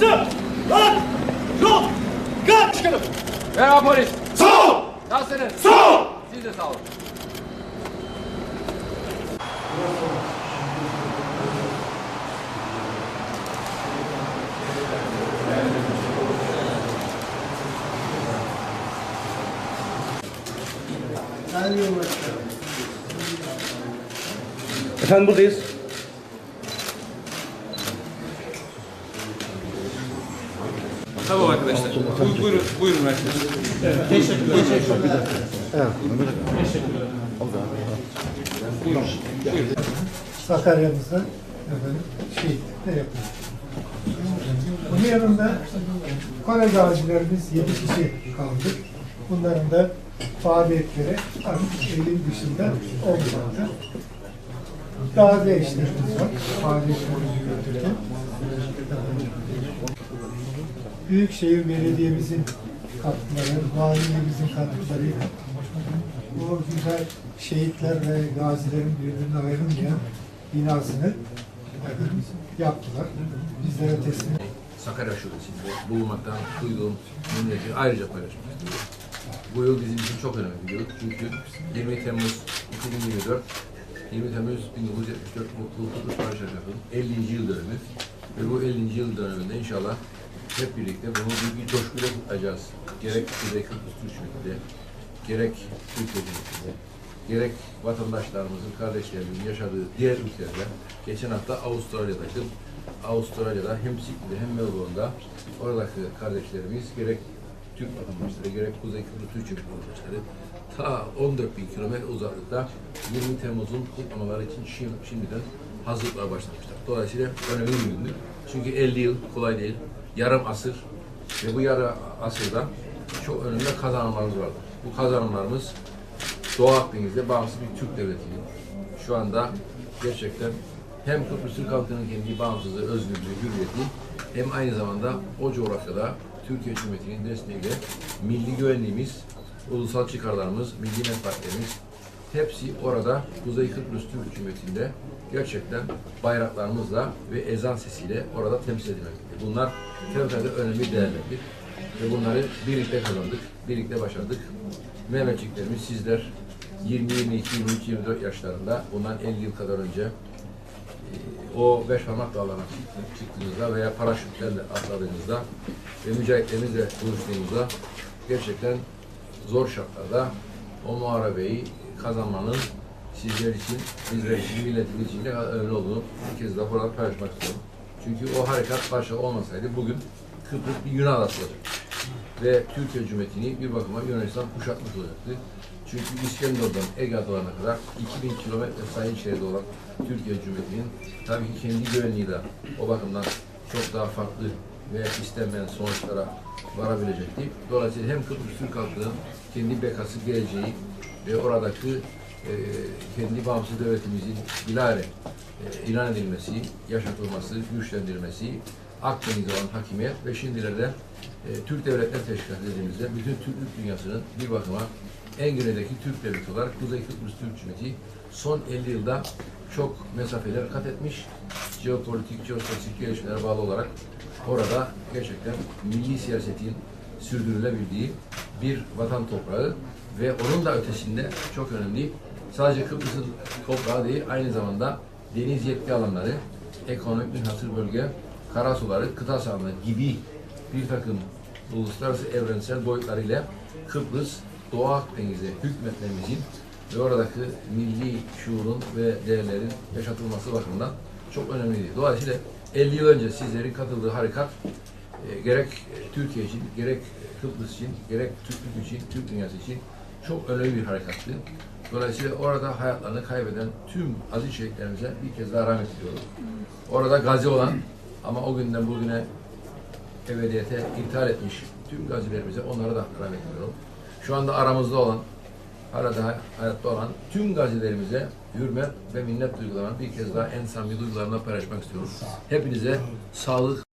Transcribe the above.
Kısa! Lan! Yol! Kaç! Başkanım. Merhaba polis. Sağ ol! Nasılsınız? Sağ ol! Siz de sağ olun. Efendim buradayız. Tamam arkadaşlar. Bu- Buyurun, buyurun arkadaşlar. Sakarya'mızda efendim şehitlikte yapıyoruz. Bunun yanında Kore gazilerimiz 7 kişi kaldı. Bunların da faaliyetleri artık elin dışında olmadı. Daha da işlerimiz var. Faaliyetlerimizi yürütürken. Büyükşehir Belediye'mizin katkıları, valimizin katkılarıyla bu güzel şehitler ve gazilerin birbirine ayrılmayan binasını yaptılar. Bizlere teslim Sakarya Şubesi'nde bulunmaktan duyduğum memnuniyeti ayrıca paylaşmak istiyorum. Bu yıl bizim için çok önemli bir yıl. Çünkü 20 Temmuz 2024, 20 Temmuz 1974 Mutluluk Kudüs Barış Harekatı'nın 50. yıl dönümü. Ve bu 50. yıl dönümünde inşallah hep birlikte bunu büyük bir coşkuyla kutlayacağız. Gerek Kuzey Kıbrıs Türk Cumhuriyeti'nde, gerek Türkiye Cumhuriyeti'nde, gerek vatandaşlarımızın, kardeşlerimizin yaşadığı diğer ülkelerde. Geçen hafta Avustralya'daydım. Avustralya'da hem Sydney'de hem Melbourne'da oradaki kardeşlerimiz gerek Türk vatandaşları gerek Kuzey Kıbrıs Türk Cumhuriyeti vatandaşları ta 14 bin kilometre uzaklıkta 20 Temmuz'un kutlamaları için şim- şimdiden hazırlıklar başlamışlar. Dolayısıyla önemli bir gündür. Çünkü 50 yıl kolay değil. Yarım asır ve bu yarım asırda çok önemli kazanımlarımız vardır. Bu kazanımlarımız Doğu Akdeniz'de bağımsız bir Türk devletinin şu anda gerçekten hem Kıbrıs Türk halkının kendi bağımsızlığı, özgürlüğü, hürriyeti hem aynı zamanda o coğrafyada Türkiye Cumhuriyeti'nin desteğiyle milli güvenliğimiz, ulusal çıkarlarımız, milli menfaatlerimiz hepsi orada Kuzey Kıbrıs Türk Cumhuriyeti'nde gerçekten bayraklarımızla ve ezan sesiyle orada temsil edilmektedir. Bunlar fevkalade önemli değerlerdir ve bunları birlikte kazandık, birlikte başardık. Mehmetçiklerimiz sizler 20, 22, 23, 24 yaşlarında bundan 50 yıl kadar önce e, o beş parmak dağlarına çıktı- çıktığınızda veya paraşütlerle atladığınızda ve mücahitlerimizle buluştuğunuzda gerçekten zor şartlarda o muharebeyi kazanmanın sizler için, bizler için, milletimiz için kadar önemli olduğunu bir kez daha burada paylaşmak istiyorum. Çünkü o harekat başta olmasaydı bugün Kıbrıs bir Yunan adası olacaktı ve Türkiye Cumhuriyeti'ni bir bakıma Yunanistan kuşatmış olacaktı. Çünkü İskenderun'dan Ege adalarına kadar 2000 kilometre sahil şeridi olan Türkiye Cumhuriyeti'nin tabii ki kendi güvenliği de o bakımdan çok daha farklı ve istenmeyen sonuçlara varabilecekti. Dolayısıyla hem Kıbrıs Türk halkının kendi bekası geleceği ve oradaki e, kendi bağımsız devletimizin bilahare e, ilan edilmesi, yaşatılması, güçlendirilmesi, Akdeniz'e olan hakimiyet ve şimdilerde e, Türk Devletler Teşkilatı dediğimizde bütün Türklük dünyasının bir bakıma en güneydeki Türk devleti olarak Kuzey Kıbrıs Türk Cumhuriyeti son 50 yılda çok mesafeler kat etmiş. Jeopolitik, jeostratejik gelişmelere bağlı olarak orada gerçekten milli siyasetin sürdürülebildiği bir vatan toprağı ve onun da ötesinde çok önemli sadece Kıbrıs'ın toprağı değil aynı zamanda deniz yetki alanları, ekonomik münhasır bölge, karasuları, kıta sahanlığı gibi bir takım uluslararası evrensel boyutlarıyla Kıbrıs, Doğu Akdeniz'e hükmetmemizin ve oradaki milli şuurun ve değerlerin yaşatılması bakımından çok önemliydi. Dolayısıyla 50 yıl önce sizlerin katıldığı harekat e, gerek e, Türkiye için, gerek Kıbrıs için, gerek Türklük için, Türk dünyası için çok önemli bir harekattı. Dolayısıyla orada hayatlarını kaybeden tüm aziz şehitlerimize bir kez daha rahmet diliyorum. Orada gazi olan ama o günden bugüne ebediyete intihar etmiş tüm gazilerimize onlara da rahmet diliyorum. Şu anda aramızda olan, hala daha hayatta olan tüm gazilerimize hürmet ve minnet duygularını bir kez daha en samimi duygularımla paylaşmak istiyorum. Hepinize sağlık,